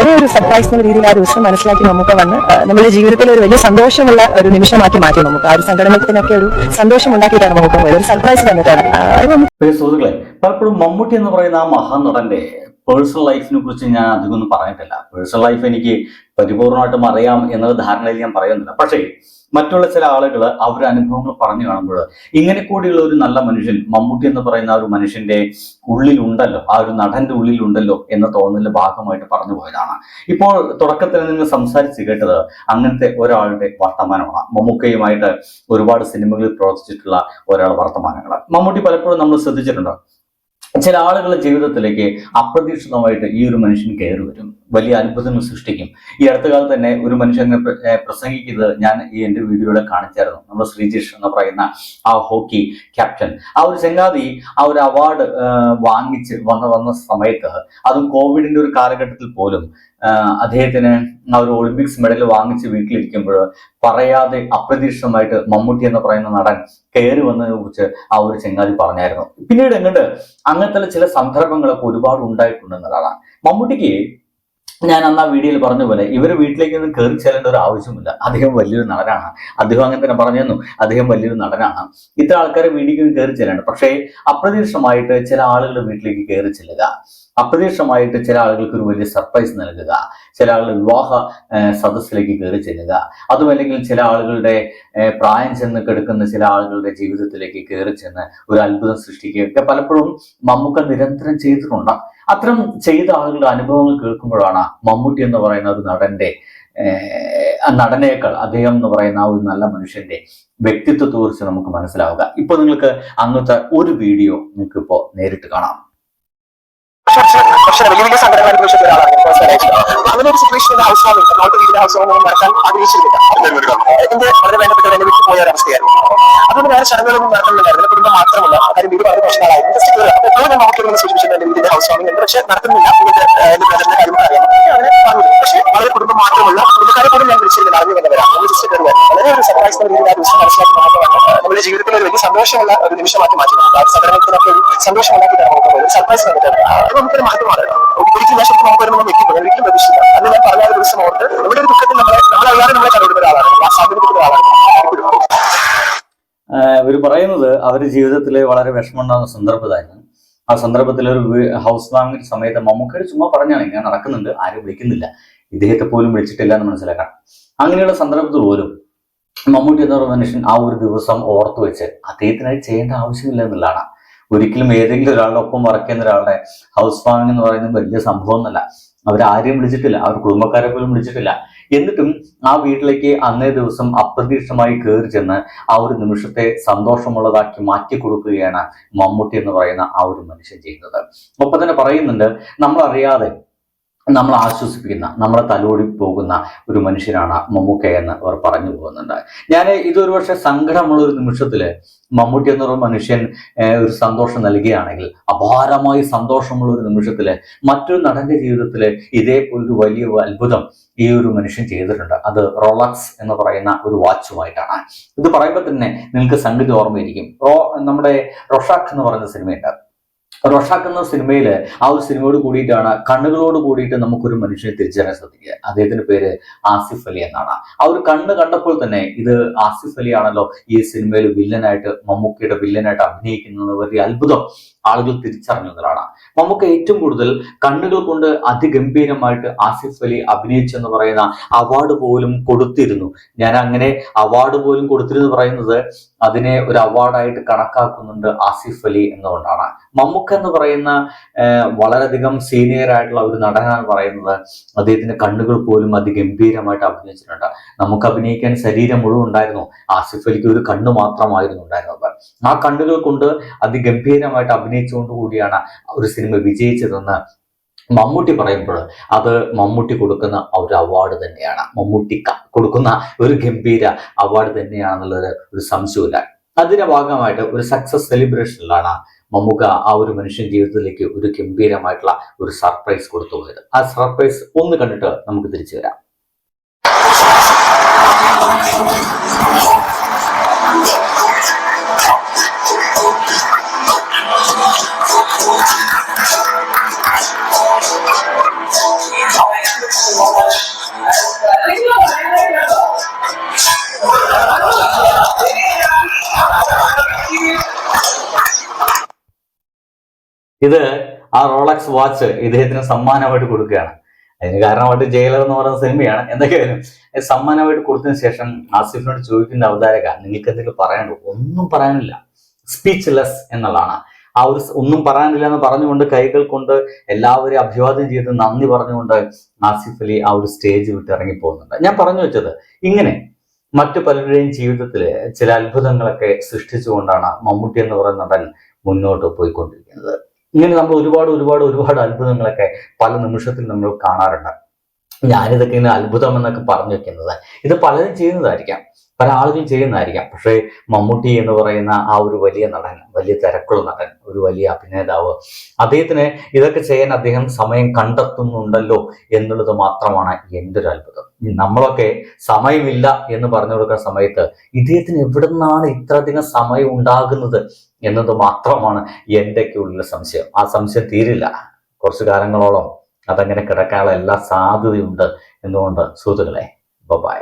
വളരെ ഒരു സർപ്രൈസ് എന്ന രീതിയിൽ ആ ദിവസം മനസ്സിലാക്കി നമുക്ക് വന്ന് നമ്മുടെ ജീവിതത്തിൽ ഒരു വലിയ സന്തോഷമുള്ള ഒരു നിമിഷമാക്കി മാറ്റി നമുക്ക്. ആ ഒരു സംഘടനത്തിനൊക്കെ ഒരു സന്തോഷം ഉണ്ടാക്കിയിട്ടാണ് നമുക്ക് പോയത്. ഒരു സർപ്രൈസ് തന്നിട്ടാണ് സുഹൃത്തുക്കളെ പലപ്പോഴും മമ്മൂട്ടി എന്ന് പറയുന്ന ആ മഹാനടന്റെ പേഴ്സണൽ ലൈഫിനെ കുറിച്ച് ഞാൻ അധികം ഒന്നും പറഞ്ഞിട്ടില്ല. പേഴ്സണൽ ലൈഫ് എനിക്ക് പരിപൂർണമായിട്ടും അറിയാം എന്നുള്ള ധാരണയിൽ ഞാൻ പറയുന്നില്ല. പക്ഷേ മറ്റുള്ള ചില ആളുകൾ അവരുടെ അനുഭവങ്ങൾ പറഞ്ഞു കാണുമ്പോൾ ഇങ്ങനെ കൂടിയുള്ള ഒരു നല്ല മനുഷ്യൻ മമ്മൂട്ടി എന്ന് പറയുന്ന ആ ഒരു മനുഷ്യന്റെ ഉള്ളിലുണ്ടല്ലോ ആ ഒരു നടന്റെ ഉള്ളിലുണ്ടല്ലോ എന്ന തോന്നലിന്റെ ഭാഗമായിട്ട് പറഞ്ഞു പോയതാണ്. ഇപ്പോൾ തുടക്കത്തിൽ നിങ്ങൾ സംസാരിച്ച് കേട്ടത് അങ്ങനത്തെ ഒരാളുടെ വർത്തമാനമാണ്. മമ്മൂക്കയുമായിട്ട് ഒരുപാട് സിനിമകളിൽ പ്രവർത്തിച്ചിട്ടുള്ള ഒരാൾ വർത്തമാനങ്ങൾ മമ്മൂട്ടി പലപ്പോഴും നമ്മൾ ശ്രദ്ധിച്ചിട്ടുണ്ട്. ചില ആളുകളുടെ ജീവിതത്തിലേക്ക് അപ്രതീക്ഷിതമായിട്ട് ഈ ഒരു മനുഷ്യൻ കയറി വരും. വലിയ അത്ഭുതങ്ങൾ സൃഷ്ടിക്കും. ഈ അടുത്ത കാലത്ത് തന്നെ ഒരു മനുഷ്യൻ ഇങ്ങനെ പ്രസംഗിക്കുന്നത് ഞാൻ ഈ എന്റെ വീഡിയോയിൽ കാണിച്ചായിരുന്നു. നമ്മുടെ ശ്രീജിഷ് എന്ന് പറയുന്ന ആ ഹോക്കി ക്യാപ്റ്റൻ. ആ ഒരു ചങ്ങാതി ആ ഒരു അവാർഡ് വാങ്ങിച്ച് വന്ന വന്ന സമയത്ത് അതും കോവിഡിന്റെ ഒരു കാലഘട്ടത്തിൽ പോലും അദ്ദേഹത്തിന് ആ ഒരു ഒളിമ്പിക്സ് മെഡൽ വാങ്ങിച്ച് വീട്ടിലിരിക്കുമ്പോൾ പറയാതെ അപ്രതീക്ഷിതമായിട്ട് മമ്മൂട്ടി എന്ന് പറയുന്ന നടൻ കയറി വന്നതിനെ കുറിച്ച് ആ ഒരു ചെങ്ങാതി പറഞ്ഞായിരുന്നു. പിന്നീട് എങ്ങോട്ട് അങ്ങനത്തെ ചില സന്ദർഭങ്ങളൊക്കെ ഒരുപാട് ഉണ്ടായിട്ടുണ്ടെന്നുള്ളതാണ് മമ്മൂട്ടിക്ക് ഞാൻ അന്ന് ആ വീഡിയോയിൽ പറഞ്ഞ പോലെ ഇവർ വീട്ടിലേക്ക് ഒന്നും കയറി ചെല്ലേണ്ട ഒരു ആവശ്യമില്ല. അദ്ദേഹം വലിയൊരു നടനാണ്. അദ്ദേഹം അങ്ങനെ തന്നെ പറഞ്ഞു അദ്ദേഹം വലിയൊരു നടനാണ്. ഇത്ര ആൾക്കാരെ വീട്ടിലേക്ക് കയറി ചെല്ലേണ്ട. പക്ഷേ അപ്രതീക്ഷിതമായിട്ട് ചില ആളുകളുടെ വീട്ടിലേക്ക് കയറി ചെല്ലുക. അപ്രതീക്ഷിതമായിട്ട് ചില ആളുകൾക്ക് ഒരു വലിയ സർപ്രൈസ് നൽകുക. ചില ആളുകൾ വിവാഹ സദസ്സിലേക്ക് കയറി ചെല്ലുക. അതുമല്ലെങ്കിൽ ചില ആളുകളുടെ പ്രായം ചെന്ന് കിടക്കുന്ന ചില ആളുകളുടെ ജീവിതത്തിലേക്ക് കയറി ചെന്ന് ഒരു അത്ഭുതം സൃഷ്ടിക്കുകയൊക്കെ പലപ്പോഴും മമ്മൂക്ക നിരന്തരം ചെയ്തിട്ടുണ്ട്. അത്തരം ചെയ്ത ആളുകളുടെ അനുഭവങ്ങൾ കേൾക്കുമ്പോഴാണ് മമ്മൂട്ടി എന്ന് പറയുന്ന ഒരു നടന്റെ നടനേക്കാൾ അദ്ദേഹം എന്ന് പറയുന്ന ആ ഒരു നല്ല മനുഷ്യന്റെ വ്യക്തിത്വത്തെ കുറിച്ച് നമുക്ക് മനസ്സിലാവുക. ഇപ്പൊ നിങ്ങൾക്ക് അന്നത്തെ ഒരു വീഡിയോ നിങ്ങൾക്ക് ഇപ്പോ നേരിട്ട് കാണാം. പക്ഷേ വലിയ വലിയ സംഘടനകളെ കുറിച്ച് ഒരാളാണ് ഒരു സിറ്റുവേഷൻ ഹൗസ് വാമിംഗ് എറണാകുളത്ത് വീടിന്റെ ഹൗസ് വാമിംഗ് നടക്കാൻ ആഗ്രഹിച്ചിരുന്നില്ല. എന്റെ വളരെ വേണ്ടപ്പെട്ട എന്നെ വീട്ടിൽ പോയ ഒരു അവസ്ഥയായിരുന്നു. അതുകൊണ്ട് വേറെ ചടങ്ങുകളൊന്നും നടത്തുന്നുണ്ടായിരുന്നില്ല കുടുംബം മാത്രമല്ല കാര്യം വീട് വളരെ പ്രശ്നങ്ങളായിരുന്നു അപ്പോൾ ഞാൻ നോക്കി ഇങ്ങനെ സൂചിപ്പിച്ചിട്ടുണ്ട്. എന്റെ വീടിന്റെ ഹൗസ് വാമിംഗ് ഉണ്ട് പക്ഷേ നടത്തുന്നില്ല. എന്നിട്ട് എന്റെ ബ്രദറിന്റെ കാര്യങ്ങൾ അറിയാം അങ്ങനെ പറഞ്ഞു. പക്ഷേ വളരെ കുടുംബം മാത്രമല്ല കുടുംബക്കാരെ പോലും ഞാൻ വിളിച്ചിരുന്നില്ല. അറിഞ്ഞു വന്നവരാ നമ്മൾ ജസ്റ്റ് കയറുക വളരെ ഒരു സർപ്രൈസ് എന്ന രീതിയിൽ ആ ദിവസം മനസ്സിലാക്കി മാത്രമാണ് നമ്മുടെ ജീവിതത്തിൽ ഒരു വലിയ സന്തോഷമുള്ള ഒരു നിമിഷമാക്കി മാറ്റി നമുക്ക് ആ സംഘടനത്തിനൊക്കെ ഒരു സന്തോഷം തരാൻ നമുക്ക് ഒരു സർപ്രൈസ് അത് നമുക്കൊരു മാറ്റമാണ് ഞാൻ ശരിക്കും നമുക്ക് വരുമ്പോൾ ഞാൻ ഒരിക്കലും പ്രതീക്ഷിക്കാം അന്ന് ഞാൻ പറഞ്ഞ ദിവസം ഓർത്ത് ഇവിടെ ഒരു ദുഃഖത്തിൽ നമ്മളെ നമ്മളറിയാതെ നമ്മളെ കണ്ടുപിടുന്ന ഒരാളാണ്. സാധ്യതപ്പെടുന്ന ഒരാളാണ്. ഇവർ പറയുന്നത് അവരുടെ ജീവിതത്തിൽ വളരെ വിഷമമുണ്ടാകുന്ന സന്ദർഭമായിരുന്നു. ആ സന്ദർഭത്തിൽ ഒരു ഹൗസ് വാമിംഗ് സമയത്ത് മമ്മൂക്കയുടെ ചുമ്മാ പറഞ്ഞാണ് ഇങ്ങനെ നടക്കുന്നുണ്ട് ആരും വിളിക്കുന്നില്ല. ഇദ്ദേഹത്തെ പോലും വിളിച്ചിട്ടില്ല എന്ന് മനസ്സിലാക്കാം അങ്ങനെയുള്ള സന്ദർഭത്തിൽ പോലും മമ്മൂട്ടി എന്ന മനുഷ്യൻ ആ ഒരു ദിവസം ഓർത്തു വെച്ച് അദ്ദേഹത്തിനായി ചെയ്യേണ്ട ആവശ്യമില്ല എന്നുള്ളതാണ്. ഒരിക്കലും ഏതെങ്കിലും ഒരാളുടെ ഒപ്പം വർക്ക് ചെയ്യുന്ന ഒരാളുടെ ഹൗസ് ഫാമിംഗ് എന്ന് പറയുന്നത് വലിയ സംഭവം ഒന്നല്ല അവരാരെയും വിളിച്ചിട്ടില്ല. അവർ കുടുംബക്കാരെ പോലും വിളിച്ചിട്ടില്ല. എന്നിട്ടും ആ വീട്ടിലേക്ക് അന്നേ ദിവസം അപ്രതീക്ഷിതമായി കയറി ചെന്ന് ആ ഒരു നിമിഷത്തെ സന്തോഷമുള്ളതാക്കി മാറ്റി കൊടുക്കുകയാണ് മമ്മൂട്ടി എന്ന് പറയുന്ന ആ ഒരു മനുഷ്യൻ ചെയ്യുന്നത്. ഒപ്പം തന്നെ പറയുന്നുണ്ട് നമ്മൾ അറിയാതെ നമ്മൾ ആശ്വസിപ്പിക്കുന്ന നമ്മളെ തലോടി പോകുന്ന ഒരു മനുഷ്യനാണ് മമ്മൂക്ക എന്ന് അവർ പറഞ്ഞു പോകുന്നുണ്ട്. ഞാൻ ഇതൊരു പക്ഷെ സങ്കടമുള്ള ഒരു നിമിഷത്തിൽ മമ്മൂട്ടി എന്നൊരു മനുഷ്യൻ ഒരു സന്തോഷം നൽകുകയാണെങ്കിൽ അപാരമായി സന്തോഷമുള്ള ഒരു നിമിഷത്തിൽ മറ്റൊരു നടന്റെ ജീവിതത്തിൽ ഇതേ ഒരു വലിയ അത്ഭുതം ഈ ഒരു മനുഷ്യൻ ചെയ്തിട്ടുണ്ട്. അത് റോളക്സ് എന്ന് പറയുന്ന ഒരു വാച്ചുമായിട്ടാണ്. ഇത് പറയുമ്പോൾ തന്നെ നിങ്ങൾക്ക് സംഗതി ഓർമ്മയിരിക്കും. റോ നമ്മുടെ റൊഷാക്ക് എന്ന് പറയുന്ന സിനിമയുണ്ട്. റൊഷാക്ക് സിനിമയിൽ ആ ഒരു സിനിമയോട് കൂടിയിട്ടാണ് കണ്ണുകളോട് കൂടിയിട്ട് നമുക്കൊരു മനുഷ്യനെ തിരിച്ചറിയാൻ സാധിക്കുക അദ്ദേഹത്തിന്റെ പേര് ആസിഫ് അലി എന്നാണ്. ആ ഒരു കണ്ണ് കണ്ടപ്പോൾ തന്നെ ഇത് ആസിഫ് അലി ആണല്ലോ ഈ സിനിമയിൽ വില്ലനായിട്ട് മമ്മൂക്കയുടെ വില്ലനായിട്ട് അഭിനയിക്കുന്നത്. വലിയ അത്ഭുതം. ആളുകൾ തിരിച്ചറിഞ്ഞതാണ് നമുക്ക് ഏറ്റവും കൂടുതൽ കണ്ണുകൾ കൊണ്ട് അതിഗംഭീരമായിട്ട് ആസിഫ് അലി അഭിനയിച്ചെന്ന് പറയുന്ന അവാർഡ് പോലും കൊടുത്തിരുന്നു. ഞാൻ അങ്ങനെ അവാർഡ് പോലും കൊടുത്തിരുന്നു പറയുന്നത് അതിനെ ഒരു അവാർഡായിട്ട് കണക്കാക്കുന്നുണ്ട് ആസിഫ് അലി എന്നുകൊണ്ടാണ്. മമ്മുക്ക എന്ന് പറയുന്ന വളരെയധികം സീനിയർ ആയിട്ടുള്ള ഒരു നടനാണ് പറയുന്നത്. അദ്ദേഹത്തിന്റെ കണ്ണുകൾ പോലും അതിഗംഭീരമായിട്ട് അഭിനയിച്ചിട്ടുണ്ട്. നമുക്ക് അഭിനയിക്കാൻ ശരീരം മുഴുവൻ ഉണ്ടായിരുന്നു. ആസിഫ് അലിക്ക് ഒരു കണ്ണ് മാത്രമായിരുന്നു ഉണ്ടായിരുന്നത്. ആ കണ്ണുകൾ കൊണ്ട് അതിഗംഭീരമായിട്ട് അഭിനയിച്ചുകൊണ്ട് കൂടിയാണ് ഒരു സിനിമ വിജയിച്ചതെന്ന് മമ്മൂട്ടി പറയുമ്പോൾ അത് മമ്മൂട്ടി കൊടുക്കുന്ന ഒരു അവാർഡ് തന്നെയാണ്. മമ്മൂട്ടി കൊടുക്കുന്ന ഒരു ഗംഭീര അവാർഡ് തന്നെയാണെന്നുള്ളത് ഒരു സംശയമില്ല അതിന്റെ ഭാഗമായിട്ട് ഒരു സക്സസ് സെലിബ്രേഷനിലാണ് മമ്മൂക്ക ആ ഒരു മനുഷ്യൻ ജീവിതത്തിലേക്ക് ഒരു ഗംഭീരമായിട്ടുള്ള ഒരു സർപ്രൈസ് കൊടുത്തു പോയത് ആ സർപ്രൈസ് ഒന്ന് കണ്ടിട്ട് നമുക്ക് തിരിച്ചു വരാം. ഇത് ആ റോളക്സ് വാച്ച് ഇദ്ദേഹത്തിന് സമ്മാനമായിട്ട് കൊടുക്കുകയാണ്. അതിന് കാരണമായിട്ട് ജയിലർ എന്ന് പറയുന്ന സിനിമയാണ്. എന്തൊക്കെയായാലും സമ്മാനമായിട്ട് കൊടുത്തതിന് ശേഷം ആസിഫിനോട് ചോദിക്കുന്ന അവതാരക നിങ്ങൾക്ക് എന്തെങ്കിലും പറയാനുണ്ടോ? ഒന്നും പറയാനില്ല. സ്പീച്ച് ലെസ് എന്നുള്ളതാണ്. ആ ഒരു ഒന്നും പറയാനില്ല എന്ന് പറഞ്ഞുകൊണ്ട് കൈകൾ കൊണ്ട് എല്ലാവരെയും അഭിവാദ്യം ചെയ്ത് നന്ദി പറഞ്ഞുകൊണ്ട് ആസിഫ് അലി ആ ഒരു സ്റ്റേജ് വിട്ട് ഇറങ്ങി പോകുന്നുണ്ട്. ഞാൻ പറഞ്ഞു വെച്ചത് ഇങ്ങനെ മറ്റു പലരുടെയും ജീവിതത്തിൽ ചില അത്ഭുതങ്ങളൊക്കെ സൃഷ്ടിച്ചുകൊണ്ടാണ് മമ്മൂട്ടി എന്ന് പറയുന്ന നടൻ മുന്നോട്ട് പോയിക്കൊണ്ടിരിക്കുന്നത്. ഇങ്ങനെ നമ്മൾ ഒരുപാട് ഒരുപാട് ഒരുപാട് അത്ഭുതങ്ങളൊക്കെ പല നിമിഷത്തിൽ നമ്മൾ കാണാറുണ്ട്. ഞാനിതൊക്കെ ഇങ്ങനെ അത്ഭുതം എന്നൊക്കെ പറഞ്ഞു വെക്കുന്നത്. ഇത് പലരും ചെയ്യുന്നതായിരിക്കാം. പല ആളുകളും ചെയ്യുന്നതായിരിക്കാം. പക്ഷേ മമ്മൂട്ടി എന്ന് പറയുന്ന ആ ഒരു വലിയ നടൻ വലിയ തിരക്കുള്ള നടൻ ഒരു വലിയ അഭിനേതാവ് അദ്ദേഹത്തിന് ഇതൊക്കെ ചെയ്യാൻ അദ്ദേഹം സമയം കണ്ടെത്തുന്നുണ്ടല്ലോ എന്നുള്ളത് മാത്രമാണ് എന്റെ ഒരു അത്ഭുതം. നമ്മളൊക്കെ സമയമില്ല എന്ന് പറഞ്ഞു കൊടുക്കുന്ന സമയത്ത് ഇദ്ദേഹത്തിന് എവിടെ നിന്നാണ് ഇത്രയധികം സമയം ഉണ്ടാകുന്നത് എന്നത് മാത്രമാണ് എന്റെയൊക്കെ ഉള്ളിലെ സംശയം. ആ സംശയം തീരില്ല. കുറച്ചു കാലങ്ങളോളം അതങ്ങനെ കിടക്കാനുള്ള എല്ലാ സാധ്യതയുണ്ട് എന്നുകൊണ്ട് സുഹൃത്തുക്കളെ ബൈ.